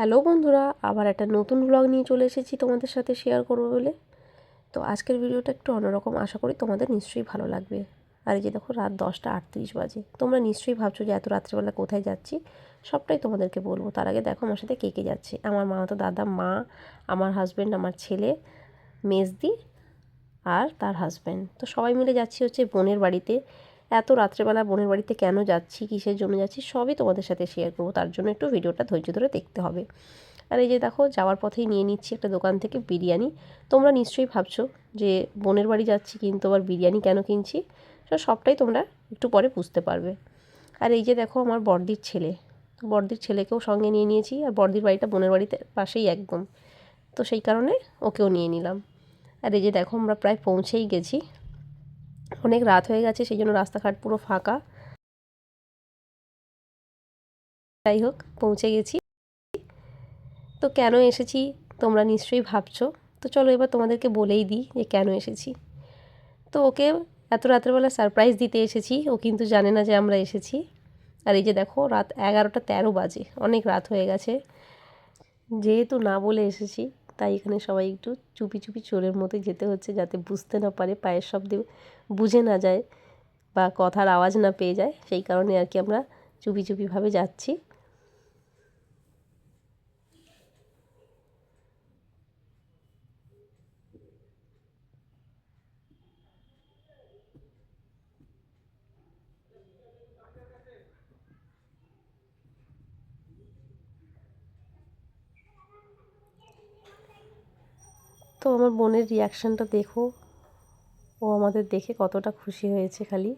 Hello বন্ধুরা, আবার একটা নতুন ব্লগ নিয়ে চলে এসেছি তোমাদের সাথে শেয়ার করব বলে। তো আজকের ভিডিওটা একটু অন্যরকম, আশা করি তোমাদের নিশ্চয়ই ভালো লাগবে। আর এই যে দেখো রাত দশটা আটত্রিশ বাজে। তোমরা নিশ্চয়ই ভাবছ যে এত রাত্রেবেলা কোথায় যাচ্ছি? সবটাই তোমাদেরকে বলব। তার আগে দেখো আমার সাথে কে কে যাচ্ছে। আমার মা তো দাদা, মা, আমার হাজব্যান্ড আমার ছেলে, মেজদি আর তার হাজব্যান্ড তো সবাই মিলে যাচ্ছি হচ্ছে বোনের বাড়িতে। এত রাত্রেবেলা বোনের বাড়িতে কেন যাচ্ছি, কিসের জন্য যাচ্ছি, সবই তোমাদের সাথে শেয়ার করব। তার জন্য একটু ভিডিওটা ধৈর্য ধরে দেখতে হবে। আর এই যে দেখো, যাওয়ার পথেই নিয়ে নিচ্ছি একটা দোকান থেকে বিরিয়ানি। তোমরা নিশ্চয়ই ভাবছ যে বোনের বাড়ি যাচ্ছি কিন্তু আবার বিরিয়ানি কেন কিনছি? সবটাই তোমরা একটু পরে বুঝতে পারবে। আর এই যে দেখো, আমার বর্দির ছেলে। বর্দির ছেলেকেও সঙ্গে নিয়ে নিয়েছি আর বর্দির বাড়িটা বোনের বাড়িতে পাশেই একদম। তো সেই কারণে ওকেও নিয়ে নিলাম। আর এই যে দেখো, আমরা প্রায় পৌঁছেই গেছি। অনেক রাত হয়ে গেছে, সেই জন্য রাস্তাঘাট পুরো ফাঁকা। যাই হোক, পৌঁছে গেছি। তো কেন এসেছি তোমরা নিশ্চয়ই ভাবছ। তো চলো এবার তোমাদেরকে বলেই দিই যে কেন এসেছি। তো ওকে এত রাত্রেবেলা সারপ্রাইজ দিতে এসেছি, ও কিন্তু জানে না যে আমরা এসেছি। আর এই যে দেখো, রাত এগারোটা তেরো বাজে, অনেক রাত হয়ে গেছে। যেহেতু না বলে এসেছি তাই এখানে সবাই একটু চুপি চুপি চোরের মতো যেতে হচ্ছে যাতে বুঝতে না পারে, পায়ের শব্দে বুঝে না যায় বা কথার আওয়াজ না পেয়ে যায়। সেই কারণে আর কি আমরা চুপি চুপিভাবে যাচ্ছি। তো আমার বোনের রিয়াকশানটা দেখো। ও আমাদের দেখে কতটা খুশি হয়েছে খালি।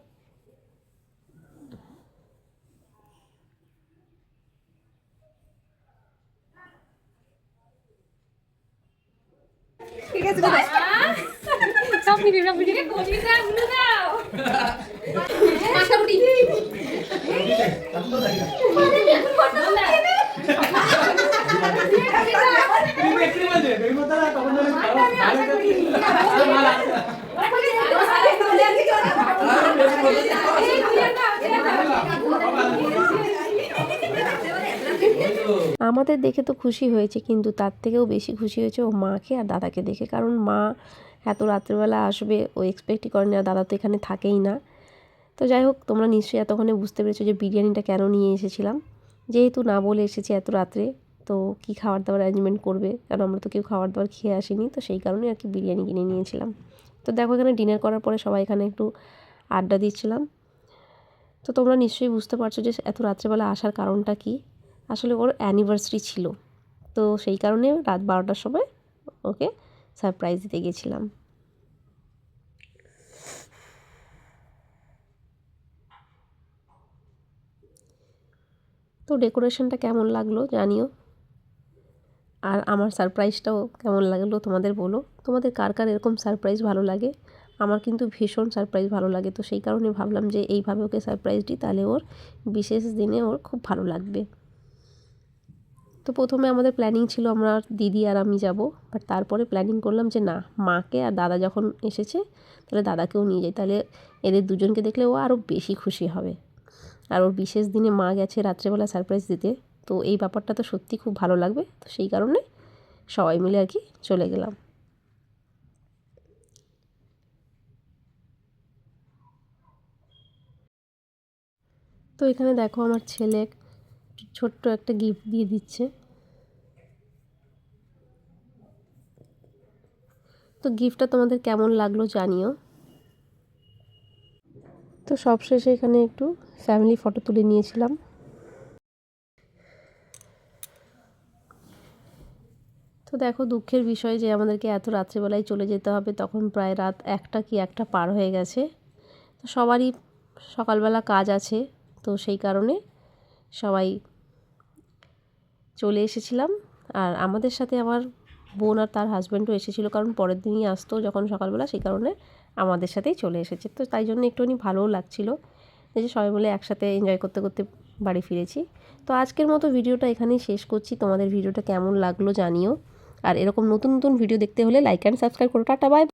ঠিক আছে আমাদের দেখে তো খুশি হয়েছে কিন্তু তার থেকেও বেশি খুশি হয়েছে ও মাকে আর দাদাকে দেখে কারণ মা এত রাত্রেবেলা আসবে ও এক্সপেক্টই করেনি আর দাদা তো এখানে থাকেই না তো যাই হোক তোমরা নিশ্চয়ই এতক্ষণে বুঝতে পেরেছ যে বিরিয়ানিটা কেন নিয়ে এসেছিলাম যেহেতু না বলে এসেছি এত রাত্রে তো কী খাবার দাবার অ্যারেঞ্জমেন্ট করবে? কারণ আমরা তো কেউ খাবার দাবার খেয়ে আসিনি, তো সেই কারণে আর কি বিরিয়ানি কিনে নিয়েছিলাম। তো দেখো এখানে ডিনার করার পরে সবাই এখানে একটু আড্ডা দিচ্ছিলাম। তো তোমরা নিশ্চয়ই বুঝতে পারছ যে এত রাত্রেবেলা আসার কারণটা কী? আসলে ওর অ্যানিভার্সারি ছিল। তো সেই কারণে রাত বারোটার সময় ওকে সারপ্রাইজ দিতে গেছিলাম। তো ডেকোরেশনটা কেমন লাগল জানিও? আর আমার সারপ্রাইজটাও কেমন লাগল তোমাদের বলো? তোমাদের কার কার এরকম সারপ্রাইজ ভালো লাগে? আমার কিন্তু ভীষণ সারপ্রাইজ ভালো লাগে, তো সেই কারণে ভাবলাম যে এইভাবে ওকে সারপ্রাইজ দিই, তাহলে ওর বিশেষ দিনে ওর খুব ভালো লাগবে। তো প্রথমে আমাদের প্ল্যানিং ছিল আমরা দিদি আর আমি যাব বাট তারপরে প্ল্যানিং করলাম যে না, মাকে আর দাদা যখন এসেছে, তাহলে দাদাকেও নিয়ে যাই। তাহলে এদের দুজনকে দেখলে ও আরও বেশি খুশি হবে। আর ওর বিশেষ দিনে মা গেছে রাত্রেবেলা সারপ্রাইজ দিতে। তো এই ব্যাপারটা তো সত্যি খুব ভালো লাগবে। তো সেই কারণে সবাই মিলে আর কি চলে গেলাম। তো এখানে দেখো আমার ছেলে ছোট্ট একটা গিফট দিয়ে দিচ্ছে। তো গিফটটা তোমাদের কেমন লাগল জানিও। তো সবশেষে এখানে একটু ফ্যামিলি ফটো তুলে নিয়েছিলাম। তো দেখো দুঃখের বিষয় যে আমাদেরকে এত রাত্রেবেলায় চলে যেতে হবে, তখন প্রায় রাত একটা কি একটা পার হয়ে গেছে। তো সবারই সকালবেলা কাজ আছে, তো সেই কারণে সবাই চলে এসেছিলাম। আর আমাদের সাথে আমার বোন আর তার হাজব্যান্ডও এসেছিল, কারণ পরের দিনই আসতো যখন সকালবেলা, সেই কারণে আমাদের সাথেই চলে এসেছে। তো তাই জন্য একটুখানি ভালোও লাগছিল। যে সবাই মিলে একসাথে এনজয় করতে করতে বাড়ি ফিরেছি। তো আজকের মতো ভিডিওটা এখানেই শেষ করছি। তোমাদের ভিডিওটা কেমন লাগল জানিও। আর এরকম নতুন নতুন ভিডিও দেখতে হলে লাইক অ্যান্ড সাবস্ক্রাইব করো। Tata bye